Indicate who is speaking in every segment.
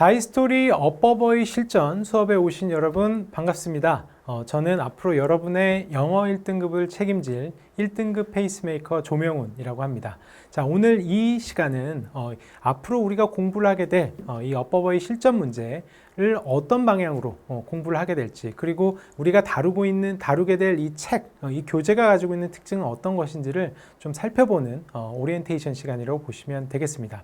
Speaker 1: 자이스토리 어버버의 실전 수업에 오신 여러분 반갑습니다. 어, 저는 앞으로 여러분의 영어 1등급을 책임질 1등급 페이스메이커 조명훈이라고 합니다. 자, 오늘 이 시간은 어, 앞으로 우리가 공부를 하게 될 어, 이 어버버의 실전 문제를 어떤 방향으로 어, 공부를 하게 될지 그리고 우리가 다루고 있는 다루게 될 이 책, 어, 이 교재가 가지고 있는 특징은 어떤 것인지를 좀 살펴보는 어, 오리엔테이션 시간이라고 보시면 되겠습니다.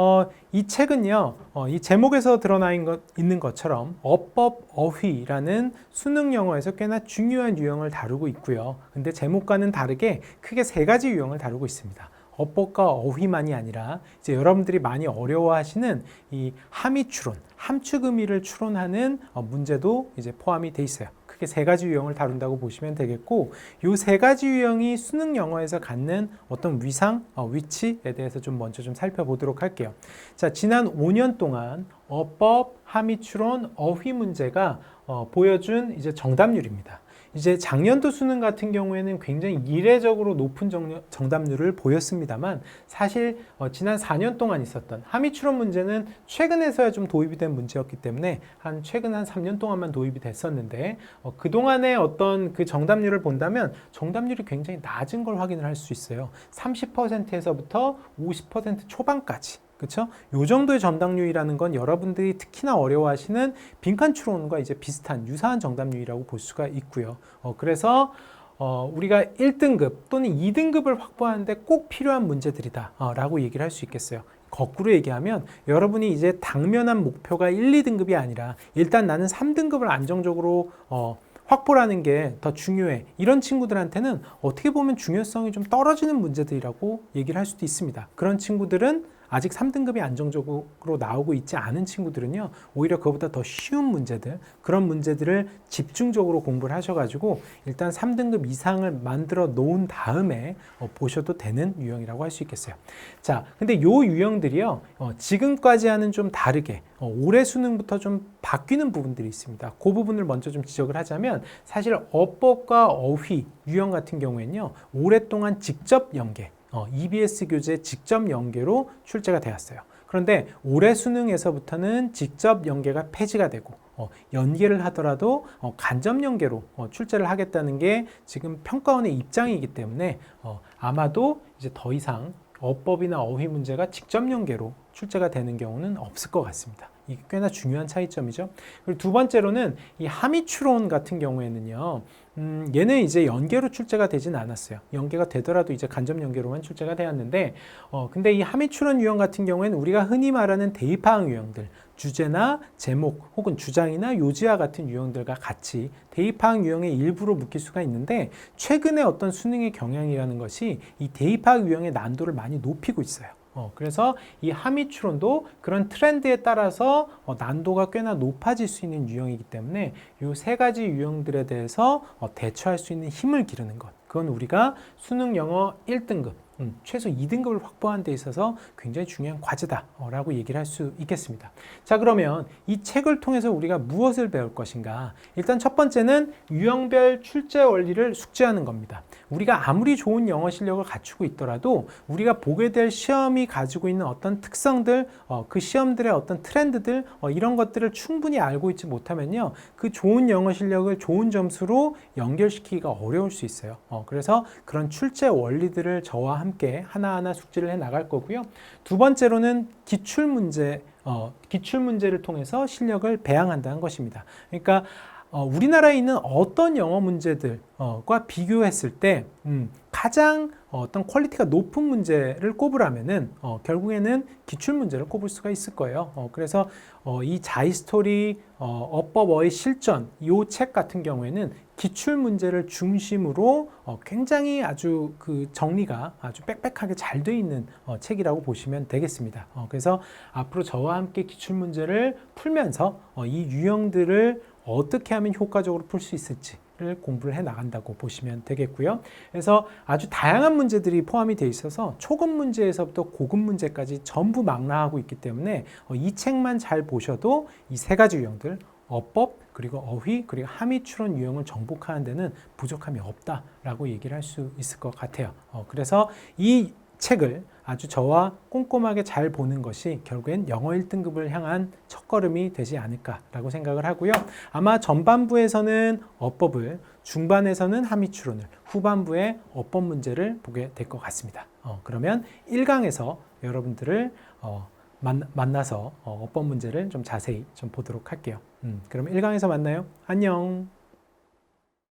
Speaker 1: 어, 이 책은요, 어, 이 제목에서 드러나 있는, 것처럼 어법 어휘라는 수능 영어에서 꽤나 중요한 유형을 다루고 있고요. 근데 제목과는 다르게 크게 세 가지 유형을 다루고 있습니다. 어법과 어휘만이 아니라 이제 여러분들이 많이 어려워하시는 이 함의 추론, 함축 의미를 추론하는 어, 문제도 이제 포함이 돼 있어요. 크게 세 가지 유형을 다룬다고 보시면 되겠고 이 세 가지 유형이 수능 영어에서 갖는 어떤 위상, 어, 위치에 대해서 좀 먼저 좀 살펴보도록 할게요. 자, 지난 5년 동안 어법, 함의 추론, 어휘 문제가 어, 보여준 이제 정답률입니다. 이제 작년도 수능 같은 경우에는 굉장히 이례적으로 높은 정, 정답률을 보였습니다만 사실 어, 지난 4년 동안 있었던 함의 추론 문제는 최근에서야 좀 도입이 된 문제였기 때문에 한 최근 한 3년 동안만 도입이 됐었는데 어, 그동안의 어떤 그 정답률을 본다면 정답률이 굉장히 낮은 걸 확인을 할 수 있어요. 30%에서부터 50% 초반까지. 그렇죠? 요 정도의 정답률이라는 건 여러분들이 특히나 어려워하시는 빈칸 추론과 이제 비슷한 유사한 정답률이라고 볼 수가 있고요. 어, 그래서 어, 우리가 1등급 또는 2등급을 확보하는데 꼭 필요한 문제들이다라고 얘기를 할 수 있겠어요. 거꾸로 얘기하면 여러분이 이제 당면한 목표가 1, 2등급이 아니라 일단 나는 3등급을 안정적으로 어, 확보라는 게 더 중요해. 이런 친구들한테는 어떻게 보면 중요성이 좀 떨어지는 문제들이라고 얘기를 할 수도 있습니다. 그런 친구들은 아직 3등급이 안정적으로 나오고 있지 않은 친구들은요, 오히려 그보다 더 쉬운 문제들, 그런 문제들을 집중적으로 공부를 하셔가지고 일단 3등급 이상을 만들어 놓은 다음에 어, 보셔도 되는 유형이라고 할 수 있겠어요. 자, 근데 요 유형들이요, 어, 지금까지와는 좀 다르게 어, 올해 수능부터 좀 바뀌는 부분들이 있습니다. 그 부분을 먼저 좀 지적을 하자면 사실 어법과 어휘 유형 같은 경우에는요, 오랫동안 직접 연계, 어, EBS 교재 직접 연계로 출제가 되었어요. 그런데 올해 수능에서부터는 직접 연계가 폐지가 되고 어, 연계를 하더라도 어, 간접 연계로 어, 출제를 하겠다는 게 지금 평가원의 입장이기 때문에 어, 아마도 이제 더 이상 어법이나 어휘 문제가 직접 연계로 출제가 되는 경우는 없을 것 같습니다. 이게 꽤나 중요한 차이점이죠. 그리고 두 번째로는 이 함의 추론 같은 경우에는요. 음, 얘는 이제 연계로 출제가 되진 않았어요. 연계가 되더라도 이제 간접 연계로만 출제가 되었는데, 어, 근데 이 함의 추론 유형 같은 경우에는 우리가 흔히 말하는 대입하항 유형들, 주제나 제목 혹은 주장이나 요지와 같은 유형들과 같이 대입하항 유형의 일부로 묶일 수가 있는데, 최근에 어떤 수능의 경향이라는 것이 이 대입하항 유형의 난도를 많이 높이고 있어요. 어, 그래서 이 함의 추론도 그런 트렌드에 따라서 어, 난도가 꽤나 높아질 수 있는 유형이기 때문에 이 세 가지 유형들에 대해서 어, 대처할 수 있는 힘을 기르는 것. 그건 우리가 수능 영어 1등급, 음, 최소 2등급을 확보하는 데 있어서 굉장히 중요한 과제다라고 얘기를 할 수 있겠습니다. 자, 그러면 이 책을 통해서 우리가 무엇을 배울 것인가? 일단 첫 번째는 유형별 출제 원리를 숙지하는 겁니다. 우리가 아무리 좋은 영어 실력을 갖추고 있더라도 우리가 보게 될 시험이 가지고 있는 어떤 특성들, 어, 그 시험들의 어떤 트렌드들, 어, 이런 것들을 충분히 알고 있지 못하면요. 그 좋은 영어 실력을 좋은 점수로 연결시키기가 어려울 수 있어요. 어, 그래서 그런 출제 원리들을 저와 함께 하나하나 숙지를 해 나갈 거고요. 두 번째로는 기출 문제, 어, 기출 문제를 통해서 실력을 배양한다는 것입니다. 그러니까 어, 우리나라에 있는 어떤 영어 문제들과 비교했을 때 음, 가장 어떤 퀄리티가 높은 문제를 꼽으라면은 어, 결국에는 기출 문제를 꼽을 수가 있을 거예요. 어, 그래서 어, 이 자이스토리 어, 어법어의 실전 이 책 같은 경우에는 기출 문제를 중심으로 어, 굉장히 아주 그 정리가 아주 빽빽하게 잘 돼 있는 어, 책이라고 보시면 되겠습니다. 어, 그래서 앞으로 저와 함께 기출 문제를 풀면서 어, 이 유형들을 어떻게 하면 효과적으로 풀 수 있을지 를 공부를 해 나간다고 보시면 되겠고요. 그래서 아주 다양한 문제들이 포함이 되어 있어서 초급 문제에서부터 고급 문제까지 전부 망라하고 있기 때문에 어, 이 책만 잘 보셔도 이 세 가지 유형들 어법 그리고 어휘 그리고 함의 추론 유형을 정복하는 데는 부족함이 없다라고 얘기를 할 수 있을 것 같아요. 어, 그래서 이 책을 아주 저와 꼼꼼하게 잘 보는 것이 결국엔 영어 1등급을 향한 첫걸음이 되지 않을까라고 생각을 하고요. 아마 전반부에서는 어법을, 중반에서는 함의 추론을, 후반부에 어법 문제를 보게 될 것 같습니다. 어, 그러면 1강에서 여러분들을 어, 만, 만나서 어, 어법 문제를 좀 자세히 좀 보도록 할게요. 음, 그럼 1강에서 만나요. 안녕.